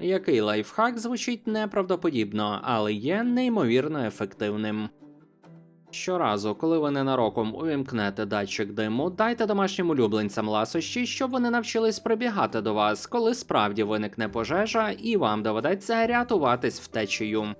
Який лайфхак звучить неправдоподібно, але є неймовірно ефективним. Щоразу, коли ви ненароком увімкнете датчик диму, дайте домашнім улюбленцям ласощі, щоб вони навчились прибігати до вас, коли справді виникне пожежа, і вам доведеться рятуватись втечею.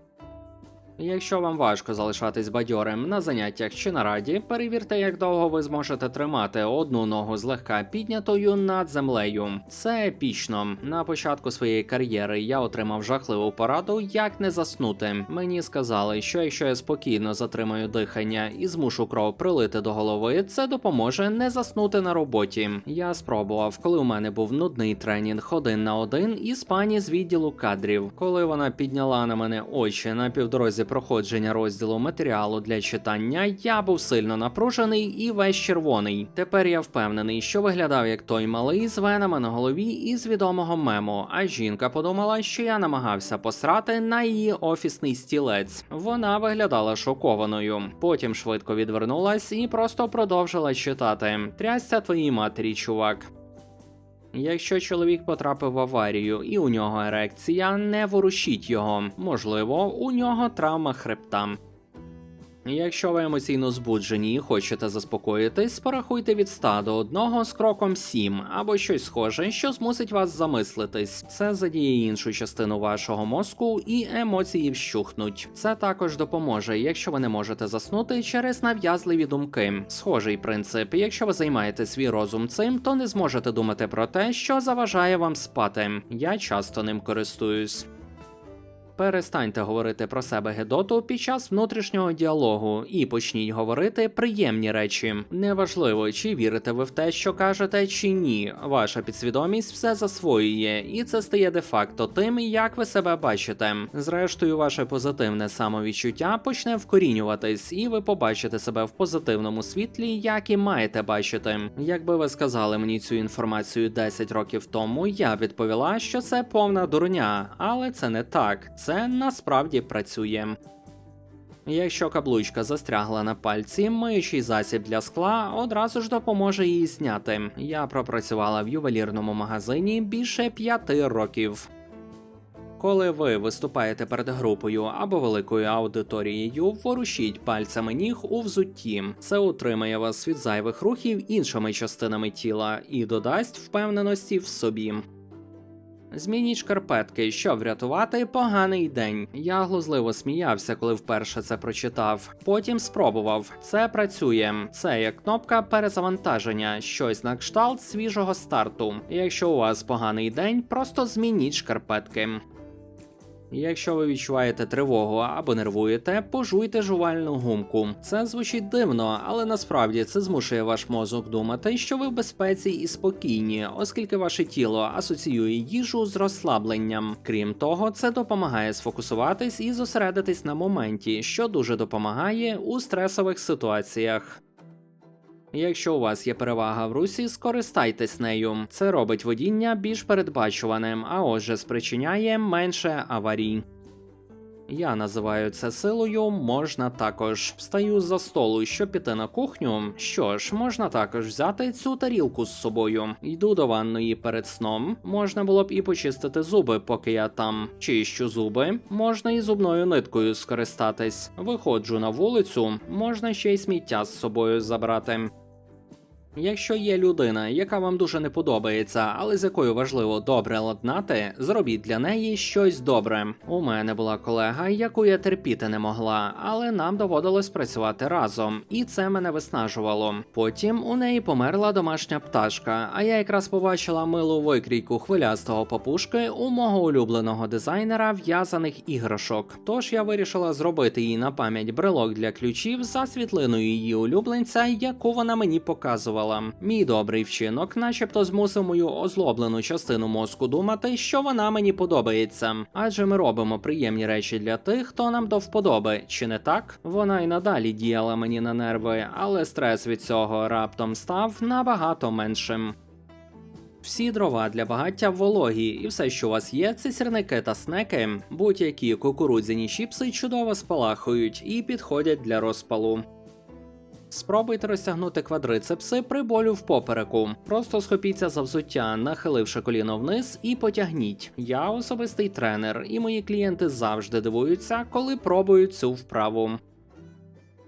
Якщо вам важко залишатись бадьорим на заняттях чи на раді, перевірте, як довго ви зможете тримати одну ногу злегка піднятою над землею. Це епічно. На початку своєї кар'єри я отримав жахливу пораду, як не заснути. Мені сказали, що якщо я спокійно затримаю дихання і змушу кров прилити до голови, це допоможе не заснути на роботі. Я спробував, коли у мене був нудний тренінг один на один із пані з відділу кадрів. Коли вона підняла на мене очі на півдорозі проходження розділу матеріалу для читання, я був сильно напружений і весь червоний. Тепер я впевнений, що виглядав як той малий з венами на голові із відомого мему. А жінка подумала, що я намагався посрати на її офісний стілець. Вона виглядала шокованою. Потім швидко відвернулась і просто продовжила читати. Трясся твоїй матері, чувак. Якщо чоловік потрапив в аварію і у нього ерекція, не ворушіть його. Можливо, у нього травма хребта. Якщо ви емоційно збуджені і хочете заспокоїтись, порахуйте від 100 до 1 з кроком 7 або щось схоже, що змусить вас замислитись. Це задіє іншу частину вашого мозку і емоції вщухнуть. Це також допоможе, якщо ви не можете заснути через нав'язливі думки. Схожий принцип. Якщо ви займаєте свій розум цим, то не зможете думати про те, що заважає вам спати. Я часто ним користуюсь. Перестаньте говорити про себе Гедоту під час внутрішнього діалогу і почніть говорити приємні речі. Неважливо, чи вірите ви в те, що кажете, чи ні. Ваша підсвідомість все засвоює, і це стає де-факто тим, як ви себе бачите. Зрештою, ваше позитивне самовідчуття почне вкорінюватись, і ви побачите себе в позитивному світлі, як і маєте бачити. Якби ви сказали мені цю інформацію 10 років тому, я відповіла, що це повна дурня, але це не так. Це насправді працює. Якщо каблучка застрягла на пальці, миючий засіб для скла одразу ж допоможе її зняти. Я пропрацювала в ювелірному магазині більше п'яти років. Коли ви виступаєте перед групою або великою аудиторією, ворушіть пальцями ніг у взутті. Це утримає вас від зайвих рухів іншими частинами тіла і додасть впевненості в собі. Змініть шкарпетки, щоб врятувати поганий день. Я глузливо сміявся, коли вперше це прочитав. Потім спробував. Це працює. Це як кнопка перезавантаження, щось на кшталт свіжого старту. Якщо у вас поганий день, просто змініть шкарпетки. Якщо ви відчуваєте тривогу або нервуєте, пожуйте жувальну гумку. Це звучить дивно, але насправді це змушує ваш мозок думати, що ви в безпеці і спокійні, оскільки ваше тіло асоціює їжу з розслабленням. Крім того, це допомагає сфокусуватись і зосередитись на моменті, що дуже допомагає у стресових ситуаціях. Якщо у вас є перевага в русі, скористайтесь нею. Це робить водіння більш передбачуваним, а отже, спричиняє менше аварій. Я називаю це силою, можна також. Встаю за столу, щоб піти на кухню. Що ж, можна також взяти цю тарілку з собою. Йду до ванної перед сном. Можна було б і почистити зуби, поки я там. Чищу зуби, можна і зубною ниткою скористатись. Виходжу на вулицю, можна ще й сміття з собою забрати. Якщо є людина, яка вам дуже не подобається, але з якою важливо добре ладнати, зробіть для неї щось добре. У мене була колега, яку я терпіти не могла, але нам доводилось працювати разом, і це мене виснажувало. Потім у неї померла домашня пташка, а я якраз побачила милу викрійку хвилястого папушки у мого улюбленого дизайнера в'язаних іграшок. Тож я вирішила зробити їй на пам'ять брелок для ключів за світлиною її улюбленця, яку вона мені показувала. Мій добрий вчинок, начебто, змусив мою озлоблену частину мозку думати, що вона мені подобається. Адже ми робимо приємні речі для тих, хто нам до вподоби, чи не так? Вона й надалі діяла мені на нерви, але стрес від цього раптом став набагато меншим. Всі дрова для багаття вологі, і все, що у вас є, це сірники та снеки. Будь-які кукурудзяні чіпси чудово спалахують і підходять для розпалу. Спробуйте розтягнути квадрицепси при болю в попереку. Просто схопіться за взуття, нахиливши коліно вниз, і потягніть. Я особистий тренер, і мої клієнти завжди дивуються, коли пробують цю вправу.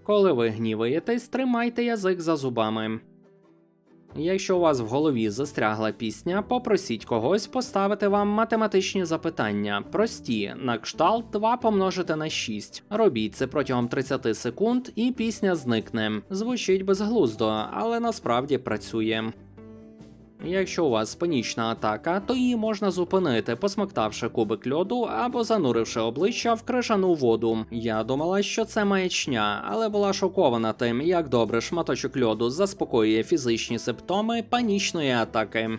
Коли ви гніваєтесь, тримайте язик за зубами. Якщо у вас в голові застрягла пісня, попросіть когось поставити вам математичні запитання, прості, на кшталт 2 помножити на 6. Робіть це протягом 30 секунд, і пісня зникне. Звучить безглуздо, але насправді працює. Якщо у вас панічна атака, то її можна зупинити, посмоктавши кубик льоду або зануривши обличчя в крижану воду. Я думала, що це маячня, але була шокована тим, як добре шматочок льоду заспокоює фізичні симптоми панічної атаки.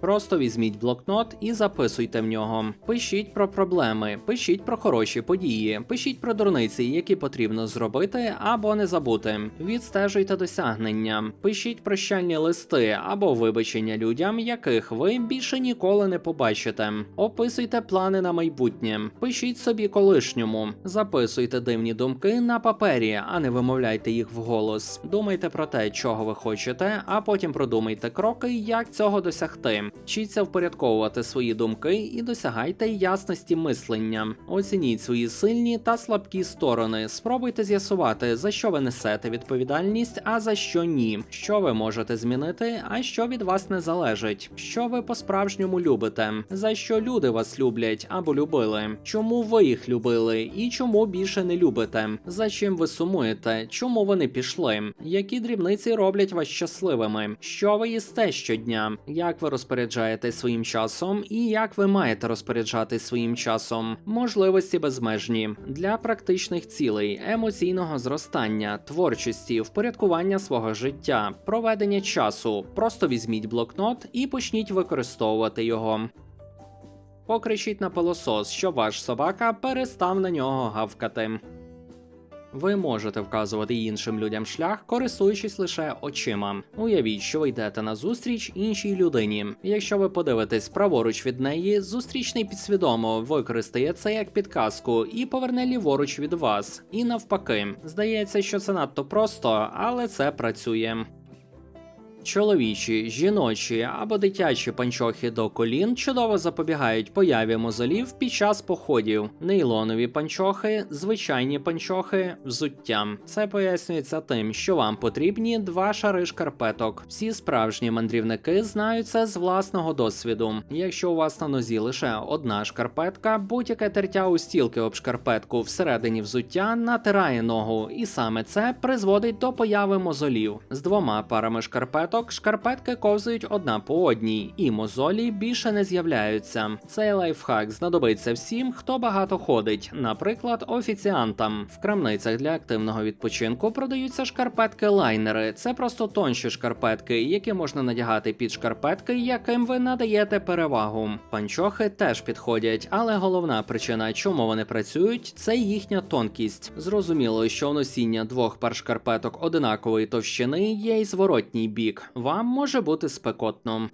Просто візьміть блокнот і записуйте в нього. Пишіть про проблеми, пишіть про хороші події, пишіть про дурниці, які потрібно зробити або не забути. Відстежуйте досягнення, пишіть прощальні листи або вибачення людям, яких ви більше ніколи не побачите. Описуйте плани на майбутнє, пишіть собі колишньому, записуйте дивні думки на папері, а не вимовляйте їх вголос. Думайте про те, чого ви хочете, а потім продумайте кроки, як цього досягти. Вчіться впорядковувати свої думки і досягайте ясності мислення. Оцініть свої сильні та слабкі сторони. Спробуйте з'ясувати, за що ви несете відповідальність, а за що ні. Що ви можете змінити, а що від вас не залежить. Що ви по-справжньому любите, за що люди вас люблять або любили, чому ви їх любили і чому більше не любите, за чим ви сумуєте, чому вони пішли, які дрібниці роблять вас щасливими, що ви їсте щодня, як ви розпоряджаєтесь своїм часом і як ви маєте розпоряджатись своїм часом, можливості безмежні для практичних цілей, емоційного зростання, творчості, впорядкування свого життя, проведення часу. Просто візьміть блокнот і почніть використовувати його. Покричіть на пилосос, що ваш собака перестав на нього гавкати. Ви можете вказувати іншим людям шлях, користуючись лише очима. Уявіть, що ви йдете на зустріч іншій людині. Якщо ви подивитесь праворуч від неї, зустрічний підсвідомо використає це як підказку і поверне ліворуч від вас. І навпаки, здається, що це надто просто, але це працює. Чоловічі, жіночі або дитячі панчохи до колін чудово запобігають появі мозолів під час походів. Нейлонові панчохи, звичайні панчохи, взуття. Це пояснюється тим, що вам потрібні два шари шкарпеток. Всі справжні мандрівники знають це з власного досвіду. Якщо у вас на нозі лише одна шкарпетка, будь-яке тертя у стілки об шкарпетку всередині взуття натирає ногу, і саме це призводить до появи мозолів. З двома парами шкарпеток шкарпетки ковзають одна по одній, і мозолі більше не з'являються. Цей лайфхак знадобиться всім, хто багато ходить, наприклад, офіціантам. В крамницях для активного відпочинку продаються шкарпетки-лайнери. Це просто тонші шкарпетки, які можна надягати під шкарпетки, яким ви надаєте перевагу. Панчохи теж підходять, але головна причина, чому вони працюють, це їхня тонкість. Зрозуміло, що носіння двох пар шкарпеток одинакової товщини є й зворотній бік. Вам може бути спекотно.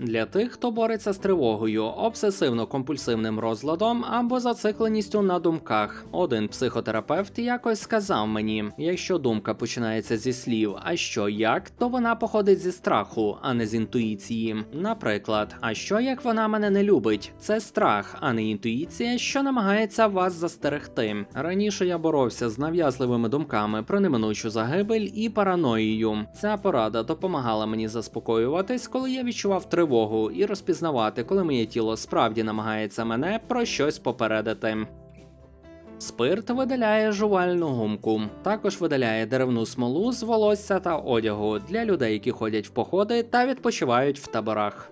Для тих, хто бореться з тривогою, обсесивно-компульсивним розладом або зацикленістю на думках. Один психотерапевт якось сказав мені: якщо думка починається зі слів, а що як, то вона походить зі страху, а не з інтуїції. Наприклад, а що як вона мене не любить? Це страх, а не інтуїція, що намагається вас застерегти. Раніше я боровся з нав'язливими думками про неминучу загибель і параноїю. Ця порада допомагала мені заспокоюватись, коли я відчував тривогу тривогу і розпізнавати, коли моє тіло справді намагається мене про щось попередити. Спирт видаляє жувальну гумку, також видаляє деревну смолу з волосся та одягу для людей, які ходять в походи та відпочивають в таборах.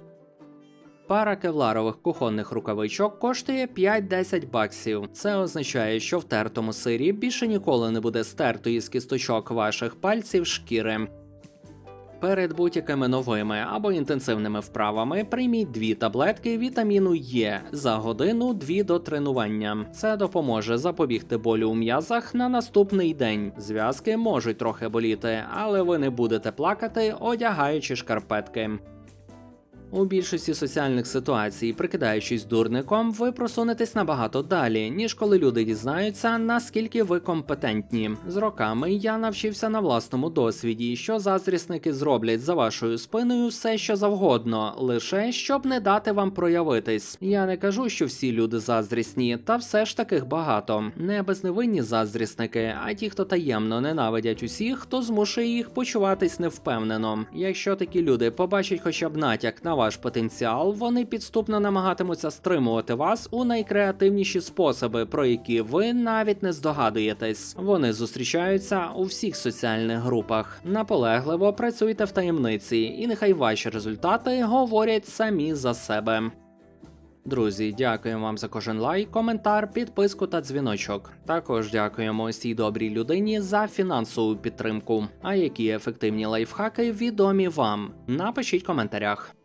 Пара кевларових кухонних рукавичок коштує 5-10 баксів. Це означає, що в тертому сирі більше ніколи не буде стертої з кісточок ваших пальців шкіри. Перед будь-якими новими або інтенсивними вправами прийміть дві таблетки вітаміну Е за годину дві до тренування. Це допоможе запобігти болю у м'язах на наступний день. Зв'язки можуть трохи боліти, але ви не будете плакати, одягаючи шкарпетки. У більшості соціальних ситуацій, прикидаючись дурником, ви просунетесь набагато далі, ніж коли люди дізнаються, наскільки ви компетентні. З роками я навчився на власному досвіді, що заздрісники зроблять за вашою спиною все, що завгодно, лише щоб не дати вам проявитись. Я не кажу, що всі люди заздрісні, та все ж таких багато. Не безневинні заздрісники, а ті, хто таємно ненавидять усіх, хто змушує їх почуватись невпевнено. Якщо такі люди побачать хоча б натяк на ваш потенціал, вони підступно намагатимуться стримувати вас у найкреативніші способи, про які ви навіть не здогадуєтесь. Вони зустрічаються у всіх соціальних групах. Наполегливо працюйте в таємниці, і нехай ваші результати говорять самі за себе. Друзі, дякуємо вам за кожен лайк, коментар, підписку та дзвіночок. Також дякуємо цій добрій людині за фінансову підтримку. А які ефективні лайфхаки відомі вам? Напишіть в коментарях.